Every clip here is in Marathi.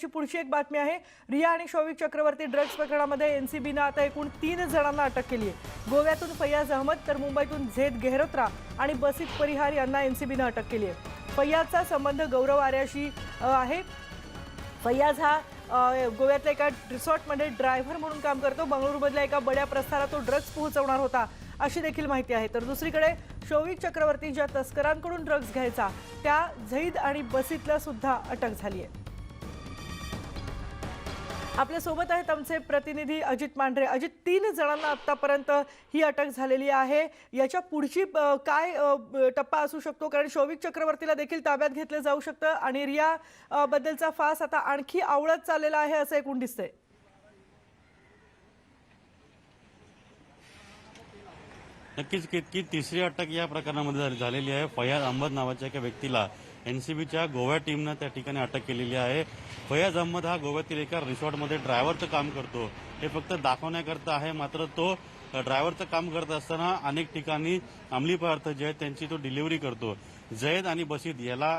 ची पुढची एक बातमी आहे. रिया आणि शौविक चक्रवर्ती ड्रग्ज प्रकरणामध्ये एनसीबीनं आता एकूण तीन जणांना अटक केली आहे. गोव्यातून फैयाज अहमद तर मुंबईतून झेद गेहरोत्रा आणि बसित परिहार यांना एनसीबीनं अटक केली आहे. फैयाजचा संबंध गौरव आर्याशी आहे. फैयाज हा गोव्यातल्या एका रिसॉर्टमध्ये ड्रायव्हर म्हणून काम करतो. बंगळुरूमधल्या एका बड्या प्रस्थानात तो ड्रग्ज पोहोचवणार होता अशी देखील माहिती आहे. तर दुसरीकडे शौविक चक्रवर्ती ज्या तस्करांकडून ड्रग्ज घ्यायचा त्या झईद आणि बसीतला सुद्धा अटक झाली आहे. आपल्यासोबत आहेत आमचे प्रतिनिधी अजित मांढरे. अजित तीन जणांना आतापर्यंत ही अटक झालेली आहे. याच्या पुढची काय टप्पा असू शकतो? कारण शौविक चक्रवर्तीला देखील ताब्यात घेतलं जाऊ शकतं आणि रिया बद्दलचा फास आता आणखी आवळत चाललेला आहे असं एकूण दिसतंय. नक्कीच की तिसरी अटक या प्रकरणामध्ये झालेली आहे. फयाज अहमद नावाच्या एका व्यक्तीला एनसीबीच्या गोवा टीमनं त्या ठिकाणी अटक केलेली आहे. फयाज अहमद हा गोव्यातील एका रिसॉर्टमध्ये ड्रायव्हरचं काम करतो. हे फक्त दाखवण्याकरता आहे मात्र तो ड्रायव्हरचं काम करत असताना अनेक ठिकाणी अंमली पदार्थ जे आहेत त्यांची तो डिलिव्हरी करतो. जयद आणि बशीद याला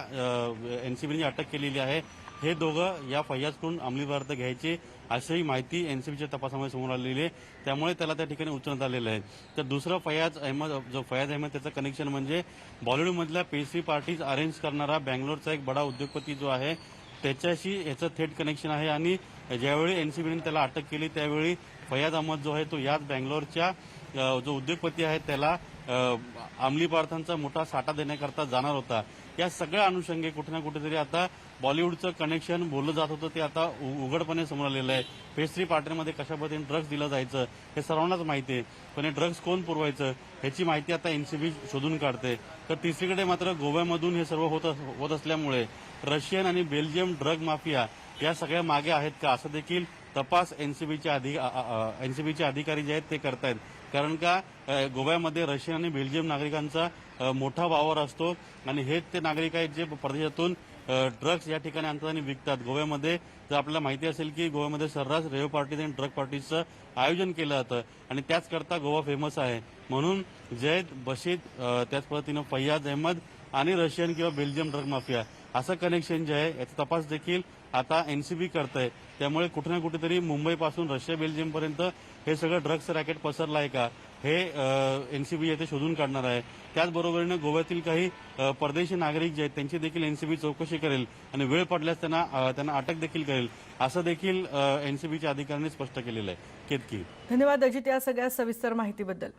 एनसीबीने अटक केलेली आहे. हे दोघं या फैयाजकडून अंमली पदार्थ घ्यायचे अशी माहिती एनसीबीच्या तपासामध्ये समोर आलेली आहे. त्यामुळे त्याला त्या ठिकाणी उचलण्यात आलेलं आहे. तर दुसरं फयाज अहमद जो फयाज अहमद त्याचं कनेक्शन म्हणजे बॉलिवूडमधल्या पेस्ट्री पार्टीज अरेंज करणारा बँगलोरचा एक बडा उद्योगपती जो आहे त्याच्याशी याचं थेट कनेक्शन आहे आणि ज्यावेळी एनसीबीने त्याला अटक केली त्यावेळी फयाज अहमद जो आहे तो याच बँगलोरच्या जो उद्योगपती आहे त्याला अंमली पदार्थांचा मोठा साठा देण्याकरता जाणार होता. या सगळ्या अनुषंगे कुठे ना कुठेतरी आता बॉलिवूडचं कनेक्शन बोललं जात होतं ते आता उ- उघडपणे समोर आलेलं आहे. पेस्ट्री पार्टीमध्ये कशा पद्धतीने ड्रग्ज दिलं जायचं हे सर्वांनाच माहिती आहे. पण हे ड्रग्ज कोण पुरवायचं ह्याची माहिती आता एनसीबी शोधून काढते. तर तिसरीकडे मात्र गोव्यामधून हे सर्व होत होत असल्यामुळे रशियन आणि बेल्जियम ड्रग माफिया या सगळ्या मागे आहेत का? असं देखील तपास एनसीबीच्या अधिक एनसीबीचे अधिकारी जे आहेत ते करतायत. कारण का गोव्यामध्ये रशियन आणि बेल्जियम नागरिकांचा मोठा वावर असतो आणि हेच ते नागरिक आहेत जे परदेशातून ड्रग्स या ठिकाणी आणतात आणि विकतात. गोव्यामध्ये जर आपल्याला माहिती असेल की गोव्यामध्ये सर्रास रेव्ह पार्टीज आणि ड्रग पार्टीजचं आयोजन केलं जातं आणि त्याचकरता गोवा फेमस आहे. म्हणून जैद बशीद त्याच पद्धतीनं फैयाज अहमद आणि रशियन किंवा बेल्जियम ड्रग माफिया असं कनेक्शन जे आहे याचा तपास देखील आता एनसीबी करत आहे त्यामुळे कुठे ना कुठेतरी मुंबईपासून रशिया बेल्जियमपर्यंत हे सगळं ड्रग्स रॅकेट पसरलं आहे का हे एनसीबी येथे शोधून काढणार आहे. त्याचबरोबरीनं गोव्यातील काही परदेशी नागरिक जे आहेत त्यांची देखील एनसीबी चौकशी करेल आणि वेळ पडल्यास त्यांना त्यांना अटक देखील करेल. असं देखील एनसीबीच्या अधिकाऱ्यांनी स्पष्ट केलेलं आहे. केतकी. धन्यवाद अजित या सगळ्या सविस्तर माहितीबद्दल.